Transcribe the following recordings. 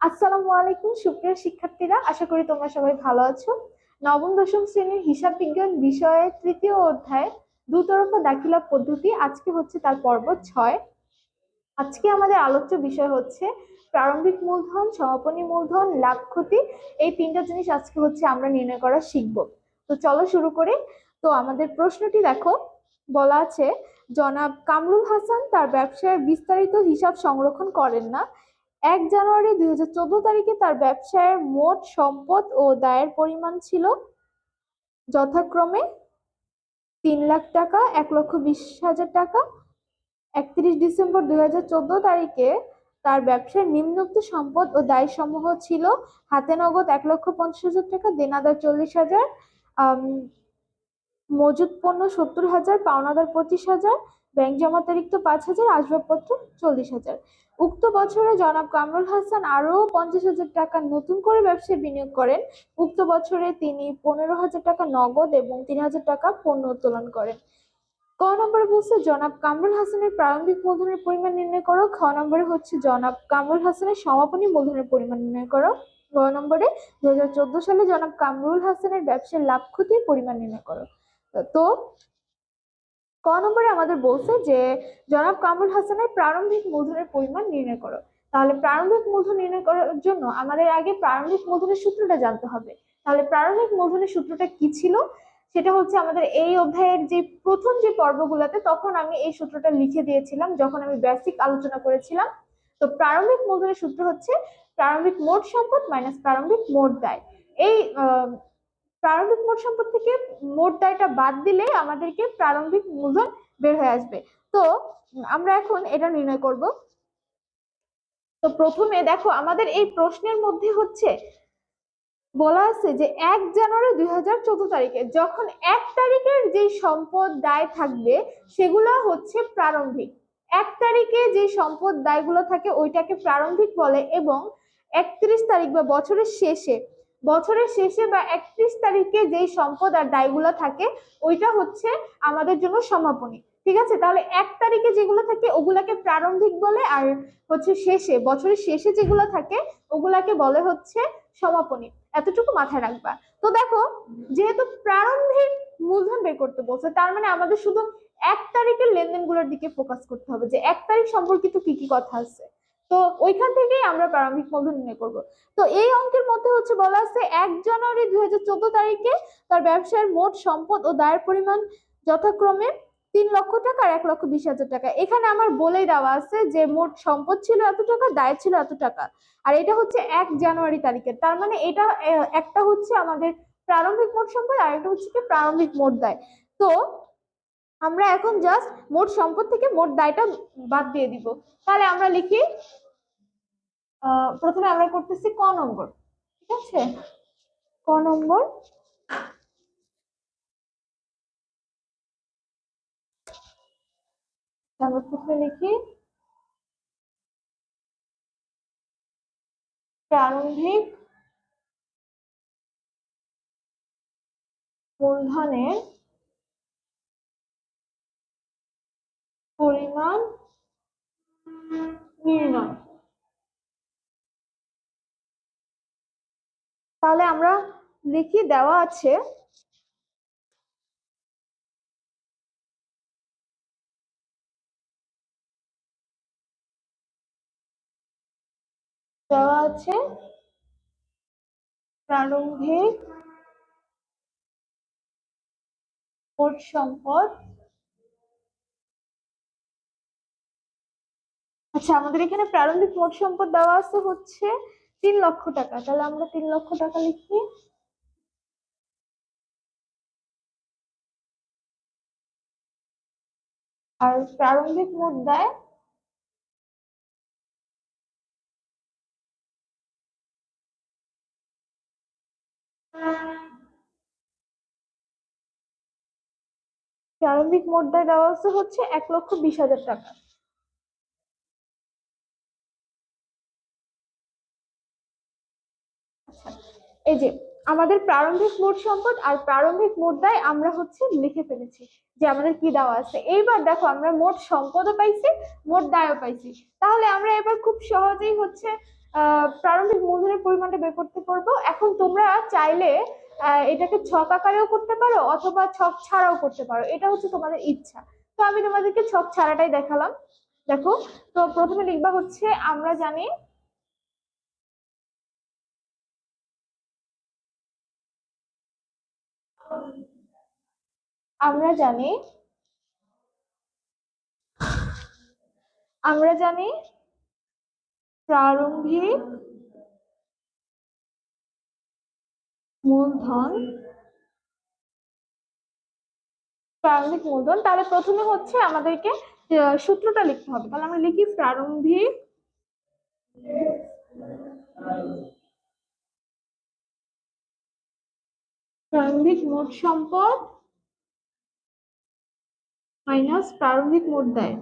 আসসালামু আলাইকুম, সুপ্রিয় শিক্ষার্থীরা। আশা করি তোমরা সবাই ভালো আছো। নবম, দশম শ্রেণির হিসাব বিজ্ঞান বিষয়ের তৃতীয় অধ্যায়, দুতরফা দাখিলা পদ্ধতি। আজকে হচ্ছে তার পর্ব ছয়। আজকে আমাদের আলোচ্য বিষয় হচ্ছে প্রারম্ভিক মূলধন, সমাপনী মূলধন, লাভ ক্ষতি। এই তিনটা জিনিস আজকে হচ্ছে আমরা নির্ণয় করা শিখব। তো চলো শুরু করে। তো আমাদের প্রশ্নটি দেখো। বলা আছে, জনাব কামরুল হাসান তার ব্যবসায় বিস্তারিত হিসাব সংরক্ষণ করেন না। এক জানুয়ারি দুই হাজার চোদ্দ তারিখে তার ব্যবসায়ের মোট সম্পদ ও দায়ের পরিমাণ ছিল যথাক্রমে তিন লাখ টাকা, এক লক্ষ বিশ হাজার টাকা। একত্রিশ ডিসেম্বর দুই হাজার চোদ্দ তারিখে তার ব্যবসার নিম্নোক্ত সম্পদ ও দায় সমূহ ছিল হাতে নগদ এক লক্ষ পঞ্চাশ হাজার টাকা, দেনাদার চল্লিশ হাজার মজুদ পণ্য সত্তর হাজার, পাওনাদার পঁচিশ হাজার, ব্যাংক জমা তারিখ পাঁচ হাজার, আসবাবপত্র চল্লিশ হাজার। উক্ত বছরে জনাব কামরুল হাসান আরও পঞ্চাশ হাজার টাকা নতুন করে ব্যবসায় বিনিয়োগ করেন। উক্ত বছরে তিনি পনেরো হাজার টাকা নগদ এবং তিন হাজার টাকা পণ্য উত্তোলন করেন। ক নম্বরে বলছে, জনাব কামরুল হাসানের প্রারম্ভিক মূলধনের পরিমাণ নির্ণয় করো। খ নম্বরে হচ্ছে, জনাব কামরুল হাসানের সমাপনী মূলধনের পরিমাণ নির্ণয় করো। গ নম্বরে দু হাজার চোদ্দ সালে জনাব কামরুল হাসানের ব্যবসার লাভ ক্ষতির পরিমাণ নির্ণয় করো। তো ক নম্বরে আমাদের বলছে যে, জনাব কামরুল হাসানের প্রারম্ভিক মূলধনের পরিমাণ নির্ণয় করো। তাহলে প্রারম্ভিক মূলধন নির্ণয় করার জন্য আমাদের আগে প্রারম্ভিক মূলধনের সূত্রটা জানতে হবে। তাহলে প্রারম্ভিক মূলধনের সূত্রটা কি ছিল? সেটা হচ্ছে আমাদের এই অধ্যায়ের যে প্রথম যে পর্বগুলোতে তখন আমি এই সূত্রটা লিখে দিয়েছিলাম, যখন আমি বেসিক আলোচনা করেছিলাম। তো প্রারম্ভিক মূলধনের সূত্র হচ্ছে প্রারম্ভিক মোট সম্পদ মাইনাস প্রারম্ভিক মোট দায় এই প্রারম্ভিক মোট সম্পদ থেকে মোট দায়টা বাদ দিলে আমাদেরকে প্রারম্ভিক মূলধন বের হয়ে আসবে। তো, আমরা এখন এটা নির্ণয় করব। তো প্রথমে দেখো, আমাদের এই প্রশ্নের মধ্যে হচ্ছে, বলা আছে যে এক জানুয়ারি দুই হাজার চোদ্দ তারিখে যখন এক তারিখের যে সম্পদ দায় থাকবে, সেগুলো হচ্ছে প্রারম্ভিক। এক তারিখে যে সম্পদ দায়গুলো থাকে, ওইটাকে প্রারম্ভিক বলে এবং একত্রিশ তারিখ বা বছরের শেষে বছরের শেষে বা একত্রিশ তারিখে যেই সম্পদ আর দায়গুলো থাকে, ওইটা হচ্ছে আমাদের জন্য সমাপনী। ঠিক আছে? তাহলে এক তারিখে যেগুলো থাকে, ওগুলাকে প্রারম্ভিক বলে আর হচ্ছে শেষে, বছরের শেষে যেগুলো থাকে, ওগুলাকে বলে হচ্ছে সমাপনী। এতটুকু মাথায় রাখবা। তো দেখো, যেহেতু প্রারম্ভিক মূলধন বের করতে বলছে, তার মানে আমাদের শুধু এক তারিখের লেনদেনগুলোর দিকে ফোকাস করতে হবে যে এক তারিখ সম্পর্কিত কি কি কথা আছে। তো ওইখান থেকেই আমরা প্রারম্ভিক মূলধন নির্ণয় করব। তো এই অঙ্কের মধ্যে হচ্ছে বলা আছে, এক জানুয়ারি দুই হাজার চোদ্দ তারিখে তার ব্যবসায়ের মোট সম্পদ ও দায়ের পরিমাণ যথাক্রমে তিন লক্ষ টাকা আর এক লক্ষ বিশ হাজার টাকা। এখানে আমার বলেই দেওয়া আছে যে মোট সম্পদ ছিল এত টাকা, দায় ছিল এত টাকা। আর এটা হচ্ছে এক জানুয়ারি তারিখের তার মানে এটা একটা হচ্ছে আমাদের প্রারম্ভিক মোট সম্পদ আর একটা হচ্ছে কি প্রারম্ভিক মোট দায়। তো আমরা এখন জাস্ট মোট সম্পদ থেকে মোট দায়টা বাদ দিয়ে দিব। তাহলে আমরা লিখি প্রথমে আমরা করতেছি ক নম্বর, ঠিক আছে? ক নম্বর আমরা প্রথমে লিখি, প্রারম্ভিক মূলধনের পরিমাণ নির্ণয়। তাহলে আমরা লিখি দেওয়া আছে দেওয়া আছে প্রারম্ভিক সম্পদ আচ্ছা আমাদের এখানে প্রারম্ভিক মোট সম্পদ দেওয়া আছে হচ্ছে তিন লক্ষ টাকা। তাহলে আমরা তিন লক্ষ টাকা লিখি। আর প্রারম্ভিক মোট দেয় প্রারম্ভিক মোট দায় দেওয়া আছে হচ্ছে এক লক্ষ বিশ হাজার টাকা। এই যে, আমাদের প্রারম্ভিক মোট সম্পদ আর প্রারম্ভিক মোট দায় আমরা হচ্ছে লিখে ফেলেছি যে আমাদের কি দেওয়া আছে। এইবার দেখো আমরা মোট সম্পদও পাইছি, মোট দায়ও পাইছি। তাহলে আমরা এবার খুব সহজেই হচ্ছে প্রারম্ভিক মূলধনের পরিমাণটা বের করতে পারব। এখন তোমরা চাইলে এটাকে ছক আকারেও করতে পারো অথবা ছক ছাড়াও করতে পারো। এটা হচ্ছে তোমাদের ইচ্ছা। তো আমি তোমাদেরকে ছক ছাড়াটাই দেখালাম। দেখো, তো প্রথমে লিখবা হচ্ছে, আমরা জানি আমরা জানি আমরা জানি প্রারম্ভিক মূলধন প্রারম্ভিক মূলধন তাহলে প্রথমে হচ্ছে আমাদেরকে সূত্রটা লিখতে হবে। তাহলে আমরা লিখি প্রারম্ভিক প্রারম্ভিক মোট সম্পদ মাইনাস প্রারম্ভিক মোট দেয়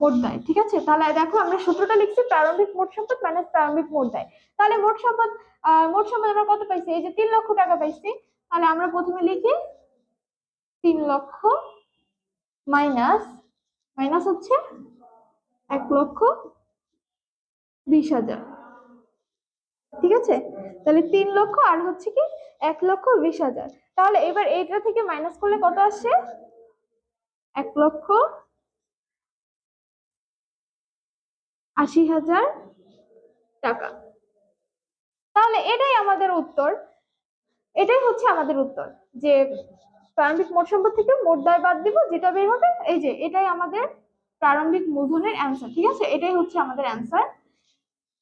মোট দেয় ঠিক আছে? তাহলে দেখো, আমরা সূত্রটা লিখছি, প্রারম্ভিক মোট সম্পদ মাইনাস প্রারম্ভিক মোট দেয় তাহলে মোট সম্পদ মোট সম্পদ আমরা কত পাইছি? এই যে তিন লক্ষ টাকা পাইছি। তাহলে আমরা প্রথমে লিখি, তিন লক্ষ মাইনাস মাইনাস হচ্ছে এক লক্ষ বিশ হাজার। ঠিক আছে? তাহলে তিন লক্ষ আর হচ্ছে কি এক লক্ষ বিশ হাজার। তাহলে এবার এইটা থেকে মাইনাস করলে কত আসে? এক লক্ষ আশি হাজার টাকা। তাহলে এটাই আমাদের উত্তর। এটাই হচ্ছে আমাদের উত্তর যে প্রারম্ভিক মোট সম্পদ থেকে মোট দায় বাদ দিব, যেটা বের হবে, এই যে এটাই আমাদের প্রারম্ভিক মূলধনের অ্যান্সার ঠিক আছে? এটাই হচ্ছে আমাদের অ্যান্সার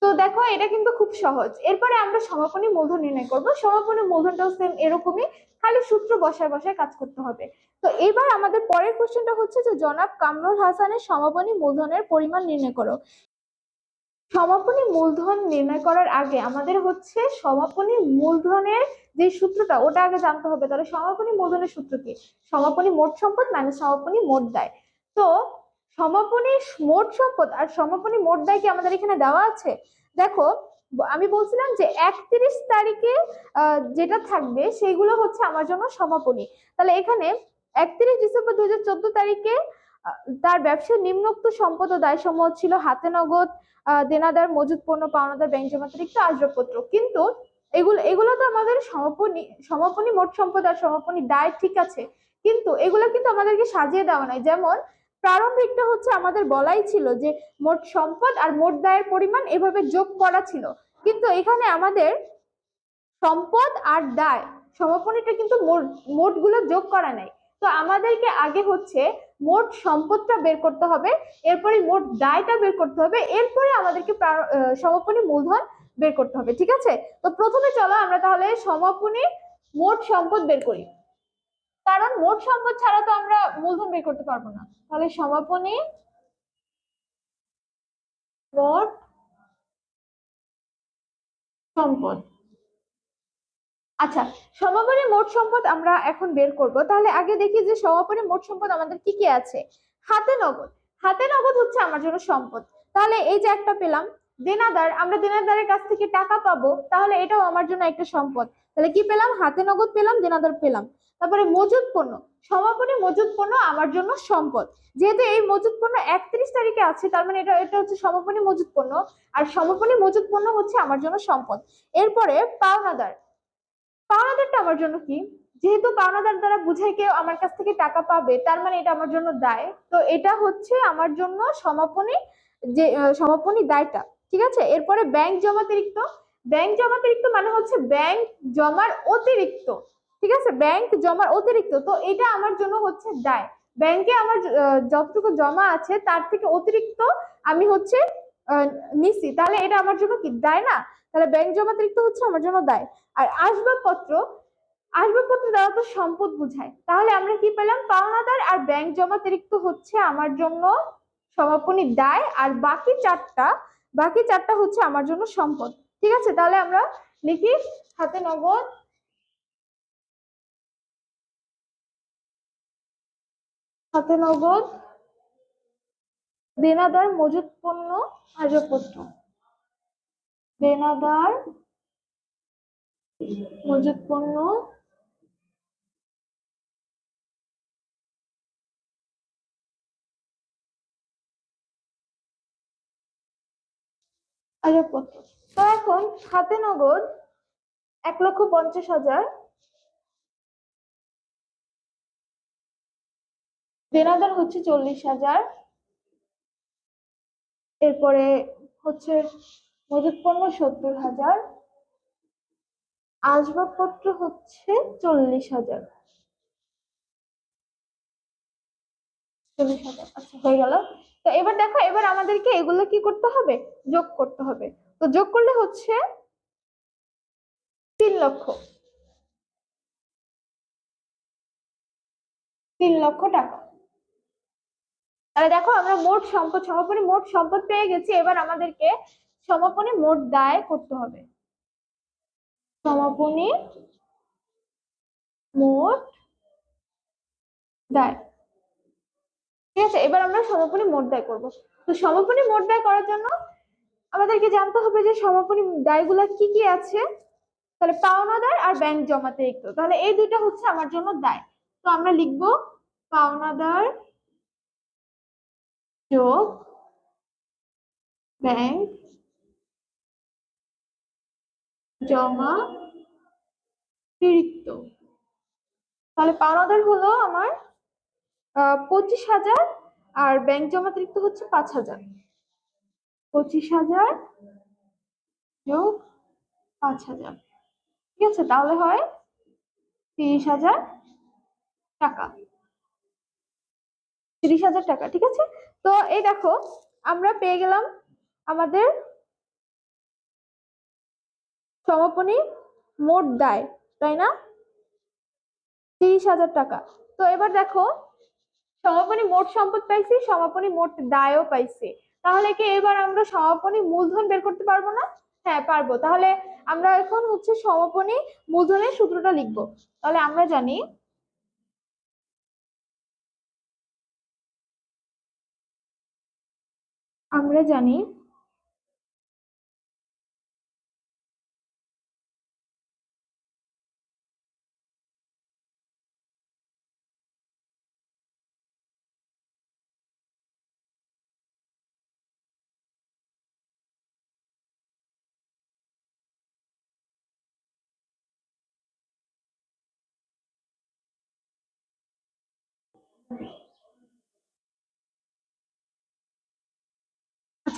তো দেখো, এটা কিন্তু খুব সহজ। এরপরে আমরা সমাপনী মূলধন নির্ণয় করব। সমাপনী মূলধনটাও সেম এরকমই। খালি সূত্র বসায় বসায় কাজ করতে হবে। তো এবার আমাদের পরের কোশ্চেনটা হচ্ছে যে, জনাব কামরুল হাসানের সমাপনী মূলধনের পরিমাণ নির্ণয় করো। সমাপনী মূলধন নির্ণয় করার আগে আমাদের হচ্ছে সমাপনী মূলধনের যে সূত্রটা, ওটা আগে জানতে হবে। তাহলে সমাপনী মূলধনের সূত্র কি? সমাপনী মোট সম্পদ মানে সমাপনী মোট দায়। তো সমাপনী মোট সম্পদ আর সমাপনী মোট দায় কি আমাদের এখানে দেওয়া আছে? দেখো, আমি বলছিলাম যে একত্রিশ তারিখে যেটা থাকবে সেইগুলো হচ্ছে আমার জন্য সমাপনী। তাহলে এখানে একত্রিশ ডিসেম্বর দুই হাজার চোদ্দ তারিখে তার ব্যবসার নিম্নোক্ত সম্পদ ও দায় সমূহ ছিল হাতে নগদ দেনাদার, মজুত পণ্য, পাওনাদার, ব্যাংক জমাতিরিক্ত আসবাবপত্র। কিন্তু এগুলো এগুলো তো আমাদের সমাপনী সমাপনী মোট সম্পদ আর সমাপনী দায় ঠিক আছে, কিন্তু এগুলো কিন্তু আমাদেরকে সাজিয়ে দেওয়া নাই। যেমন প্রারম্ভিকটা হচ্ছে আমাদের বলাই ছিল যে মোট সম্পদ আর মোট দায়ের পরিমাণ এভাবে যোগ করা ছিল। কিন্তু এখানে আমাদের সম্পদ আর দায় সমাপনীটা কিন্তু মোট, মোটগুলো যোগ করা নাই। তো আমাদেরকে আগে হচ্ছে মোট সম্পদটা বের করতে হবে, এরপরে মোট দায়টা বের করতে হবে, এরপরে আমাদেরকে সমাপনী মূলধন বের করতে হবে, ঠিক আছে? তো প্রথমে চলো আমরা তাহলে সমাপনী মোট সম্পদ বের করি। কারণ মোট সম্পদ ছাড়া তো আমরা মূলধন বের করতে পারব না। তাহলে সমাপনী মোট সম্পদ। আচ্ছা সমাপনী মোট সম্পদ আমরা এখন বের করব। তাহলে আগে দেখি যে সমাপনী মোট সম্পদ আমাদের কি কি আছে। হাতে নগদ। হাতে নগদ হচ্ছে আমার জন্য সম্পদ। তাহলে এই যে একটা পেলাম, দেনাদার, আমরা দেনাদারের কাছ থেকে টাকা পাবো, তাহলে এটাও আমার জন্য একটা সম্পদ। তাহলে কি পেলাম? হাতে নগদ পেলাম, দেনাদার পেলাম। তারপরে মজুদ পণ্য। সমাপনী মজুদ পণ্য আমার জন্য সম্পদ। যেহেতু এই মজুদ পণ্য একত্রিশ তারিখে আছে, তার মানে এটা এটা হচ্ছে সমাপনী মজুদ পণ্য। আর সমাপনী মজুদ পণ্য হচ্ছে আমার জন্য সম্পদ। এরপরে পাওনাদার। পাওনাদারটা আমার জন্য কি? যেহেতু পাওনাদার দ্বারা বুঝায় কেউ আমার কাছ থেকে টাকা পাবে, তার মানে এটা আমার জন্য দায়। তো এটা হচ্ছে আমার জন্য সমাপনী, যে সমাপনী দায়টা। ঠিক আছে? এরপরে ব্যাংক জমাতিরিক্ত। ব্যাংক জমাতিরিক্ত মানে হচ্ছে ব্যাংক জমার অতিরিক্ত। ঠিক আছে? ব্যাংক জমার অতিরিক্ত, তো এটা আমার জন্য হচ্ছে দায়। ব্যাংকে আমার যতটুকু জমা আছে তার থেকে অতিরিক্ত আমি হচ্ছে নিছি। তাহলে এটা আমার জন্য কি, দায় না? তাহলে ব্যাংক জমাতিরিক্ত হচ্ছে আমার জন্য দায়। আর আসবাবপত্র আসবাবপত্র দ্বারা তো সম্পদ বুঝায়। তাহলে আমরা কি পেলাম? পাওনাদার আর ব্যাংক জমাতিরিক্ত হচ্ছে আমার জন্য সমাপনী দায়। আর বাকি চারটা বাকি চারটা হচ্ছে আমার জন্য সম্পদ। ঠিক আছে? তাহলে আমরা লিখি হাতে নগদ সাথে দেনাদার মজুদ পণ্য আজপত্র দেনাদার মজুদ পণ্য আজপত্র তো এখন হাতে এক লক্ষ পঞ্চাশ হাজার দেনাদার হচ্ছে চল্লিশ হাজার। এরপরে হচ্ছে মজুত পণ্য সত্তর হাজার। আসবাবপত্র হচ্ছে চল্লিশ হাজার। চল্লিশ হাজার আচ্ছা হয়ে গেল। তো এবার দেখো, এবার আমাদেরকে এগুলো কি করতে হবে? যোগ করতে হবে। তো যোগ করলে হচ্ছে তিন লক্ষ। তিন লক্ষ টাকা। তাহলে দেখো আমরা মোট সম্পদ সমাপনী মোট সম্পদ পেয়ে গেছি, এবার আমাদেরকে সমাপনী মোট দায় করতে হবে। সমাপনী মোট দায়। ঠিক আছে, এবার আমরা সমাপনী মোট দায় করব। তো সমাপনী মোট দায় করার জন্য আমাদেরকে জানতে হবে যে সমাপনী দায়গুলা কি কি আছে। তাহলে পাওনাদার আর ব্যাংক জমাতিরিক্ত তাহলে এই দুইটা হচ্ছে আমার জন্য দায়। তো আমরা লিখব পাওনাদার যোগ ব্যাংক জমা অতিরিক্ত তাহলে পাওনাদার হলো আমার পঁচিশ হাজার, আর ব্যাংক জমা জমাতিরিক্ত হচ্ছে পাঁচ হাজার। পঁচিশ হাজার যোগ পাঁচ হাজার। ঠিক আছে, তাহলে হয় তিরিশ হাজার টাকা। তিরিশ হাজার টাকা, ঠিক আছে? তো এই দেখো, আমরা পেয়ে গেলাম আমাদের সমাপনী মোট দায়, তাই না? তিরিশ হাজার টাকা। তো এবার দেখো, সমাপনী মোট সম্পদ পাইছি, সমাপনী মোট দায়ও পাইছি। তাহলে কি এবার আমরা সমাপনী মূলধন বের করতে পারব না? হ্যাঁ পারব। তাহলে আমরা এখন হচ্ছে সমাপনী মূলধনের সূত্রটা লিখব। তাহলে আমরা জানি আমরা জানি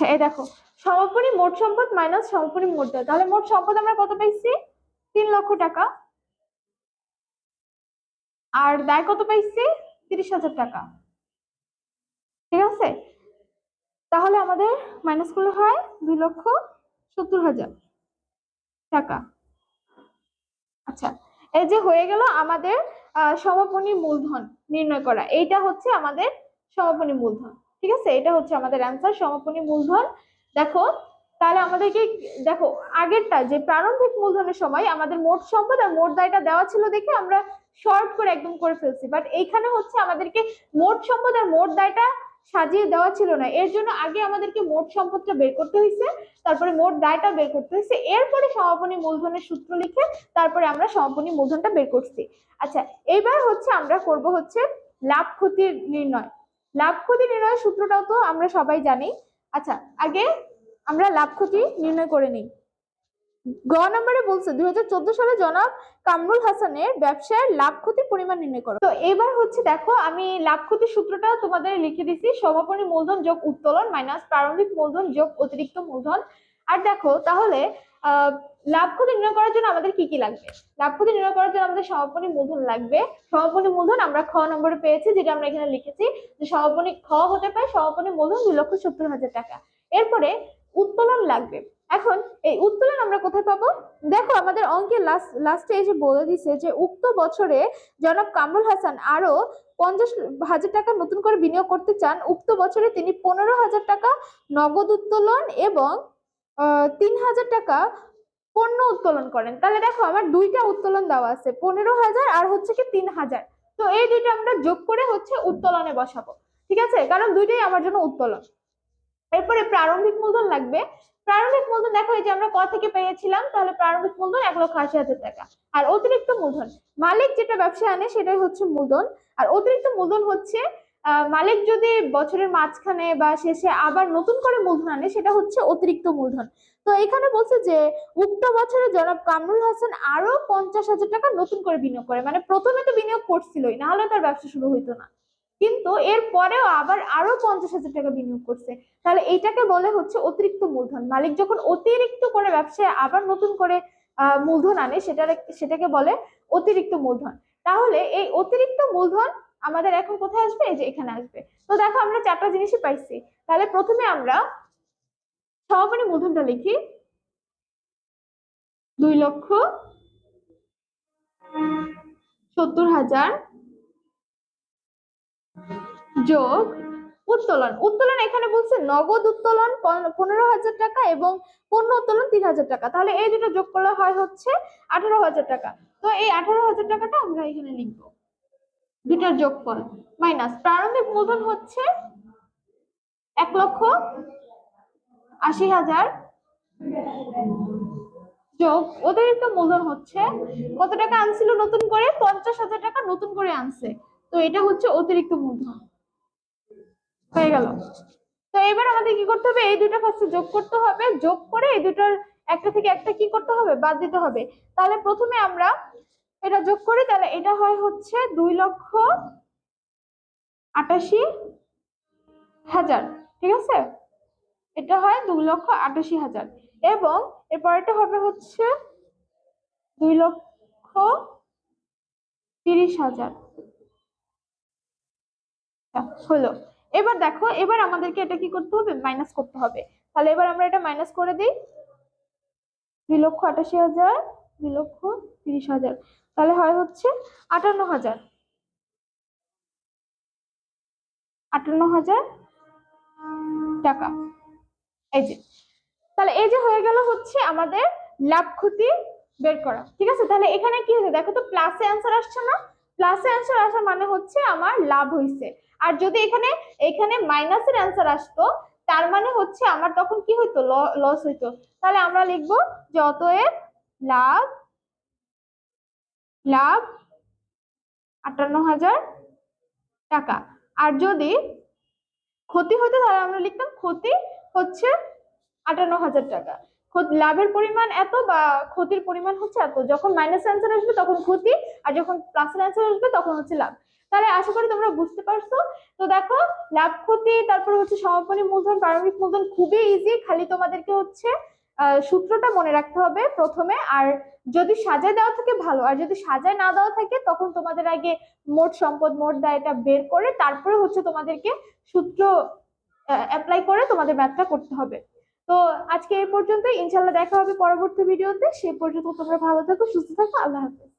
আচ্ছা এই দেখো সমাপনী মোট সম্পদ মাইনাস সমাপনী মোট দায় তাহলে মোট সম্পদ আমরা কত পাইছি? তিন লক্ষ টাকা। আর দায় কত পাইছি? তিরিশ হাজার টাকা। ঠিক আছে? তাহলে আমাদের মাইনাস করলে হয় দুই লক্ষ সত্তর হাজার টাকা। আচ্ছা এই যে হয়ে গেল আমাদের সমাপনী মূলধন নির্ণয় করা। এইটা হচ্ছে আমাদের সমাপনী মূলধন। ঠিক আছে? এটা হচ্ছে আমাদের অ্যান্সার সমাপনী মূলধন। দেখো, তাহলে আমাদেরকে দেখো, আগেরটা যে প্রারম্ভিক মূলধনের সময় আমাদের মোট সম্পদ আর মোট দায়টা দেওয়া ছিল দেখে আমরা শর্ট করে একদম করে ফেলছি। বাট এইখানে হচ্ছে আমাদেরকে মোট সম্পদ আর মোট দায়টা সাজিয়ে দেওয়া ছিল না। এর জন্য আগে আমাদেরকে মোট সম্পদটা বের করতে হয়েছে, তারপরে মোট দায়টা বের করতে হয়েছে। এরপরে সমাপনী মূলধনের সূত্র লিখে তারপরে আমরা সমাপনী মূলধনটা বের করছি। আচ্ছা এইবার হচ্ছে আমরা করব হচ্ছে লাভ ক্ষতির নির্ণয়। লাভ ক্ষতি নির্ণয়ের সূত্রটাও তো আমরা সবাই জানি। আচ্ছা আগে আমরা লাভ ক্ষতি নির্ণয় করে নিই। গ নম্বরে বলছে, দুই হাজার চোদ্দ সালে জনাব কামরুল হাসানের ব্যবসায়ের লাভ ক্ষতির পরিমাণ নির্ণয় করো। তো এবার হচ্ছে দেখো, আমি লাভ ক্ষতির সূত্রটাও তোমাদের লিখে দিছি, সমাপনী মূলধন যোগ উত্তোলন মাইনাস প্রারম্ভিক মূলধন যোগ অতিরিক্ত মূলধন। আর দেখো, তাহলে লাভ ক্ষতি নির্ণয় করার জন্য আমাদের কি কি লাগবে? লাভ ক্ষতি নির্ণয় করার জন্য আমাদের সমাপনী মূলধন লাগবে। সমাপনী মূলধন আমরা খ নম্বরে পেয়েছি, যেটা আমরা এখানে লিখেছি যে সমাপনী খ হতে পারে সমাপনী মূলধন দুই লক্ষ সত্তর হাজার টাকা। এরপরে উত্তোলন লাগবে। এখন এই উত্তোলন আমরা কোথায় পাবো? দেখো, আমাদের অঙ্কে লাস্ট লাস্টে এসে বলে দিছে যে উক্ত বছরে জনাব কামরুল হাসান আরও পঞ্চাশ হাজার টাকা নতুন করে বিনিয়োগ করতে চান। উক্ত বছরে তিনি পনেরো হাজার টাকা নগদ উত্তোলন এবং তিন হাজার টাকা পণ্য উত্তোলন করেন। তাহলে দেখো আমার দুইটা উত্তোলন দেওয়া আছে, পনেরো হাজার আর হচ্ছে কি তিন হাজার। তো এই দুইটা আমরা যোগ করে হচ্ছে উত্তোলনে বসাবো, ঠিক আছে? কারণ দুইটাই আমার জন্য উত্তোলন। এরপরে প্রারম্ভিক মূলধন লাগবে। প্রারম্ভিক মূলধন দেখো, এই যে আমরা ক থেকে পেয়েছিলাম, তাহলে প্রারম্ভিক মূলধন এক লক্ষ আশি হাজার টাকা। আর অতিরিক্ত মূলধন, মালিক যেটা ব্যবসায় আনে সেটাই হচ্ছে মূলধন। আর অতিরিক্ত মূলধন হচ্ছে মালিক যদি বছরের মাঝখানে বা শেষে আবার নতুন করে মূলধন আনে, সেটা হচ্ছে অতিরিক্ত মূলধন। তো এখানে বলছে যে, উক্ত বছরে জনাব কামরুল হাসান আরও পঞ্চাশ হাজার টাকা নতুন করে বিনিয়োগ করে। মানে প্রথমে তো বিনিয়োগ করছিলই, না হলে তার ব্যবসা শুরু হইতো না। কিন্তু এর পরেও আবার আরও পঞ্চাশ হাজার টাকা বিনিয়োগ করছে। তাহলে এইটাকে বলে হচ্ছে অতিরিক্ত মূলধন। মালিক যখন অতিরিক্ত করে ব্যবসায় আবার নতুন করে মূলধন আনে সেটা সেটাকে বলে অতিরিক্ত মূলধন। তাহলে এই অতিরিক্ত মূলধন আমাদের এখন কোথায় আসবে? এই যে এখানে আসবে। তো দেখো, আমরা চারটা জিনিসই পাইছি। তাহলে প্রথমে আমরা সমাপনী মূলধনটা লিখি। দুই লক্ষ সত্তর হাজার যোগ উত্তোলন। উত্তোলন এখানে বলছে নগদ উত্তোলন পনেরো হাজার টাকা এবং পণ্য উত্তোলন তিন হাজার টাকা। তাহলে এই দুটো যোগ করলে হয় হচ্ছে আঠারো হাজার টাকা। তো এই আঠারো হাজার টাকাটা আমরা এখানে লিখব। দুটার যোগফল মাইনাস প্রারম্ভিক মূলধন হচ্ছে এক লক্ষ আশি হাজার যোগ। অতিরিক্ত মূলধন হচ্ছে কত টাকা আনছিল নতুন করে? পঞ্চাশ হাজার টাকা নতুন করে আনছে। তো এটা হচ্ছে অতিরিক্ত মূলধন। হয়ে গেল। তো এবার আমাদের কি করতে হবে? এই দুটো ফার্স্টে যোগ করতে হবে। যোগ করে এই দুটোর একটা থেকে একটা কি করতে হবে? বাদ দিতে হবে। তাহলে প্রথমে আমরা এটা যোগ করি তাহলে এটা হয় হচ্ছে দুই লক্ষ আটাশি হাজার ঠিক আছে? এটা হয় দুই লক্ষ আটাশি হাজার এবং এরপরেটা হবে হচ্ছে দুই লক্ষ তিরিশ হাজার। আচ্ছা, হলো। এবার দেখো এবার আমাদেরকে এটা কি করতে হবে? মাইনাস করতে হবে। তাহলে এবার আমরা এটা মাইনাস করে দিই। দুই লক্ষ আটাশি হাজার দুই লক্ষ তিরিশ হাজার। তাহলে হয় হচ্ছে আটান্ন হাজার। আটান্ন হাজার টাকা। এই যে, তাহলে এই যে হয়ে গেল হচ্ছে আমাদের লাভ ক্ষতি বের করা। ঠিক আছে? তাহলে এখানে কি হয়েছে? দেখো তো প্লাসে অ্যান্সার আসছে না। প্লাসে অ্যান্সার আসা মানে হচ্ছে আমার লাভ হয়েছে আর যদি এখানে এখানে মাইনাসের অ্যান্সার আসতো, তার মানে হচ্ছে আমার তখন কি হইতো? লস হইতো। তাহলে আমরা লিখব যে অতএব লাভ লাভ আটান্ন হাজার টাকা। আর যদি ক্ষতি হতো তাহলে আমরা লিখতাম ক্ষতি হচ্ছে আটান্ন হাজার টাকা। লাভের পরিমাণ এত বা ক্ষতির পরিমাণ হচ্ছে এত। যখন মাইনাস অ্যান্সার আসবে, তখন ক্ষতি, আর যখন প্লাস অ্যান্সার আসবে, তখন হচ্ছে লাভ। তাহলে আশা করি তোমরা বুঝতে পারছ। তো দেখো, লাভ, ক্ষতি, তারপর হচ্ছে সমাপনী মূলধন, প্রারম্ভিক মূলধন খুবই ইজি খালি তোমাদেরকে হচ্ছে সূত্রটা মনে রাখতে হবে প্রথমে। আর যদি সাজায় দেওয়া থাকে, ভালো। আর যদি সাজায় না দেওয়া থাকে, তখন তোমাদের আগে মোট সম্পদ, মোট দায়টা বের করে তারপরে হচ্ছে তোমাদেরকে সূত্র অ্যাপ্লাই করে তোমাদের ম্যাথটা করতে হবে। তো আজকে এই পর্যন্ত ইনশাল্লাহ দেখা হবে পরবর্তী ভিডিওতে সে পর্যন্ত তোমরা ভালো থাকো, সুস্থ থাকো। আল্লাহ হাফেজ।